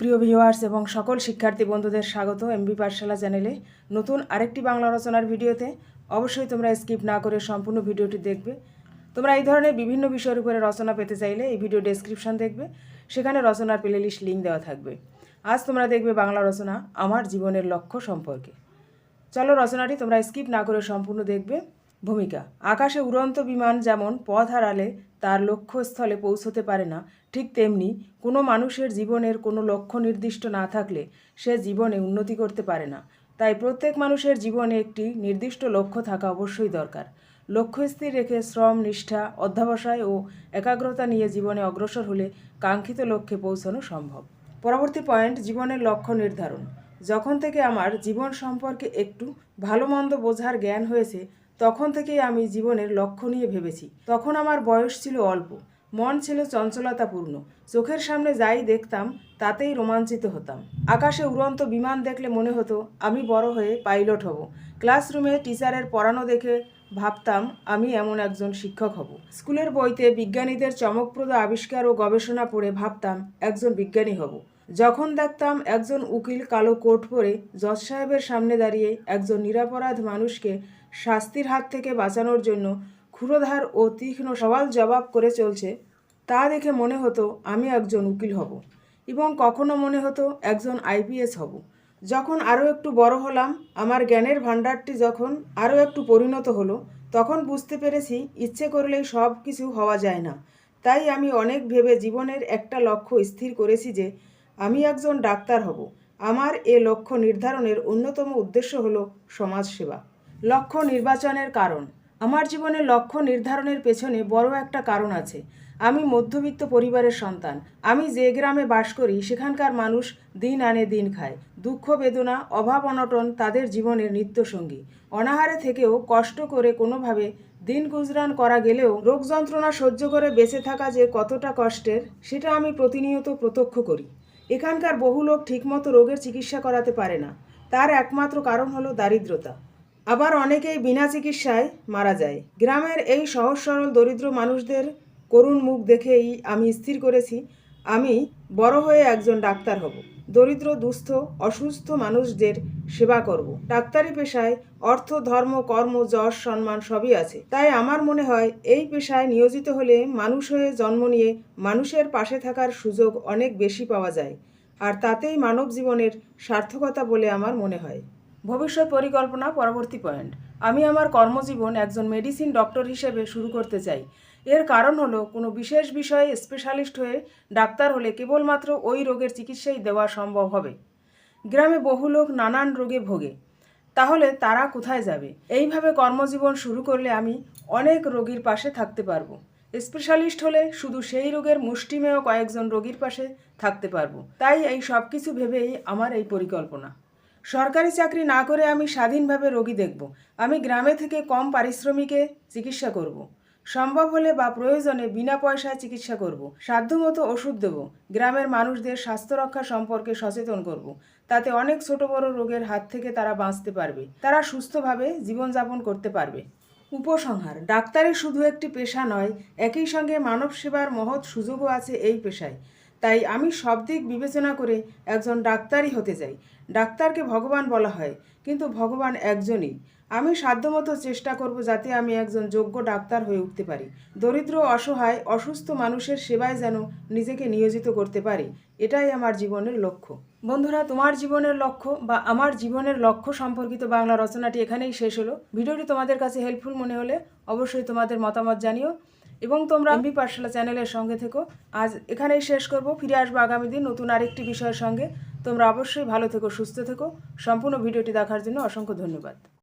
প্রিয় ভিউয়ার্স এবং সকল শিক্ষার্থী বন্ধুদের স্বাগত এমবি পাঠশালা চ্যানেলে। নতুন আরেকটি বাংলা রচনার ভিডিওতে অবশ্যই তোমরা স্কিপ না করে সম্পূর্ণ ভিডিওটি দেখবে। তোমরা এই ধরনের বিভিন্ন বিষয়ের উপরে রচনা পেতে চাইলে এই ভিডিও ডেসক্রিপশন দেখবে। সেখানে রচনার প্লেলিস্ট লিঙ্ক দেওয়া থাকবে। আজ তোমরা দেখবে বাংলা রচনা, আমার জীবনের লক্ষ্য সম্পর্কে। চলো রচনাটি তোমরা স্কিপ না করে সম্পূর্ণ দেখবে। ভূমিকা। আকাশে উড়ন্ত বিমান যেমন পথ হারালে তার লক্ষ্যস্থলে পৌঁছতে পারে না, ঠিক তেমনি কোনো মানুষের জীবনের কোনো লক্ষ্য নির্দিষ্ট না থাকলে সে জীবনে উন্নতি করতে পারে না। তাই প্রত্যেক মানুষের জীবনে একটি নির্দিষ্ট লক্ষ্য থাকা অবশ্যই দরকার। লক্ষ্য স্থির রেখে শ্রম, নিষ্ঠা, অধ্যাবসায় ও একাগ্রতা নিয়ে জীবনে অগ্রসর হলে কাঙ্ক্ষিত লক্ষ্যে পৌঁছানো সম্ভব। পরবর্তী পয়েন্ট, জীবনের লক্ষ্য নির্ধারণ। যখন থেকে আমার জীবন সম্পর্কে একটু ভালো মন্দ বোঝার জ্ঞান হয়েছে তখন থেকেই আমি জীবনের লক্ষ্য নিয়ে ভেবেছি। তখন আমার বয়স ছিল অল্প। মন ছিল চঞ্চলতাপূর্ণ। চোখের সামনে যাই দেখতাম, তাতেই রোমাঞ্চিত হতাম। আকাশে উড়ন্ত বিমান দেখলে মনে হতো, আমি বড় হয়ে পাইলট হব। ক্লাসরুমে টিচারের পড়ানো দেখে ভাবতাম, আমি এমন একজন শিক্ষক হব। স্কুলের বইতে বিজ্ঞানীদের চমকপ্রদ আবিষ্কার ও গবেষণা পড়ে ভাবতাম, একজন বিজ্ঞানী হব। যখন দেখতাম, একজন উকিল কালো কোট পরে জজ সাহেবের সামনে দাঁড়িয়ে একজন নিরাপরাধ মানুষকে শাস্তির হাত থেকে বাঁচানোর জন্য ক্ষুরোধার ও তীক্ষ্ণ সওয়াল জবাব করে চলছে, তা দেখে মনে হতো আমি একজন উকিল হব এবং কখনো মনে হতো একজন আইপিএস হব। যখন আরও একটু বড় হলাম, আমার জ্ঞানের ভাণ্ডারটি যখন আরও একটু পরিণত হলো, তখন বুঝতে পেরেছি ইচ্ছে করলেই সব কিছু হওয়া যায় না। তাই আমি অনেক ভেবে জীবনের একটা লক্ষ্য স্থির করেছি যে আমি একজন ডাক্তার হব। আমার এ লক্ষ্য নির্ধারণের অন্যতম উদ্দেশ্য হলো সমাজসেবা। লক্ষ্য নির্বাচনের কারণ। আমার জীবনের লক্ষ্য নির্ধারণের পেছনে বড় একটা কারণ আছে। আমি মধ্যবিত্ত পরিবারের সন্তান। আমি যে গ্রামে বাস করি, সেখানকার মানুষ দিন আনে দিন খায়। দুঃখ, বেদনা, অভাব, অনটন তাদের জীবনের নিত্যসঙ্গী। অনাহারে থেকেও কষ্ট করে কোনোভাবে দিন গুজরান করা গেলেও রোগ যন্ত্রণা সহ্য করে বেঁচে থাকা যে কতটা কষ্টের, সেটা আমি প্রতিনিয়ত প্রত্যক্ষ করি। এখানকার বহু লোক ঠিকমতো রোগের চিকিৎসা করাতে পারে না। তার একমাত্র কারণ হলো দারিদ্রতা। আবার অনেকেই বিনা চিকিৎসায় মারা যায়। গ্রামের এই সহজ সরল দরিদ্র মানুষদের করুণ মুখ দেখেই আমি স্থির করেছি, আমি বড় হয়ে একজন ডাক্তার হব। দরিদ্র, দুস্থ, অসুস্থ মানুষদের সেবা করব। ডাক্তারি পেশায় অর্থ, ধর্ম, কর্ম, যশ, সম্মান সবই আছে। তাই আমার মনে হয় এই পেশায় নিয়োজিত হলে মানুষ হয়ে জন্ম নিয়ে মানুষের পাশে থাকার সুযোগ অনেক বেশি পাওয়া যায়। আর তাতেই মানব জীবনের সার্থকতা বলে আমার মনে হয়। ভবিষ্যৎ পরিকল্পনা পরবর্তী পয়েন্ট। আমি আমার কর্মজীবন একজন মেডিসিন ডক্টর হিসেবে শুরু করতে চাই। এর কারণ হলো, কোনো বিশেষ বিষয়ে স্পেশালিস্ট হয়ে ডাক্তার হলে কেবলমাত্র ওই রোগের চিকিৎসাই দেওয়া সম্ভব হবে। গ্রামে বহু লোক নানান রোগে ভোগে। তাহলে তারা কোথায় যাবে? এইভাবে কর্মজীবন শুরু করলে আমি অনেক রোগীর পাশে থাকতে পারব। স্পেশালিস্ট হলে শুধু সেই রোগের মুষ্টিমেয় কয়েকজন রোগীর পাশে থাকতে পারব। তাই এই সব কিছু ভেবেই আমার এই পরিকল্পনা। সরকারি চাকরি না করে আমি স্বাধীনভাবে রোগী দেখব আমি গ্রামে থেকে কম পারিশ্রমিকে চিকিৎসা করব। সম্ভব হলে বা প্রয়োজনে বিনা পয়সায় চিকিৎসা করব। সাধ্যমতো ওষুধ দেব গ্রামের মানুষদের স্বাস্থ্য রক্ষা সম্পর্কে সচেতন করব। তাতে অনেক ছোট বড় রোগের হাত থেকে তারা বাঁচতে পারবে তারা সুস্থভাবে জীবনযাপন করতে পারবে উপসংহার, ডাক্তারি শুধু একটি পেশা নয়, একই সঙ্গে মানব সেবার মহৎ সুযোগও আছে এই পেশায় তাই আমি সব দিক বিবেচনা করে একজন ডাক্তারই হতে চাই। ডাক্তারকে ভগবান বলা হয়, কিন্তু ভগবান একজনই। আমি সাধ্যমতো চেষ্টা করব যাতে আমি একজন যোগ্য ডাক্তার হয়ে উঠতে পারি। দরিদ্র, অসহায়, অসুস্থ মানুষের সেবায় যেন নিজেকে নিয়োজিত করতে পারি, এটাই আমার জীবনের লক্ষ্য। বন্ধুরা, তোমার জীবনের লক্ষ্য বা আমার জীবনের লক্ষ্য সম্পর্কিত বাংলা রচনাটি এখানেই শেষ হলো। ভিডিওটি তোমাদের কাছে হেল্পফুল মনে হলে অবশ্যই তোমাদের মতামত জানিও। এবং তোমরা এমবি পাঠশালা চ্যানেলের সঙ্গে থেকো। আজ এখানেই শেষ করব। ফিরে আসব আগামী দিন নতুন আরেকটি বিষয়ের সঙ্গে। তোমরা অবশ্যই ভালো থেকো সুস্থ থেকো। সম্পূর্ণ ভিডিওটি দেখার জন্য অসংখ্য ধন্যবাদ।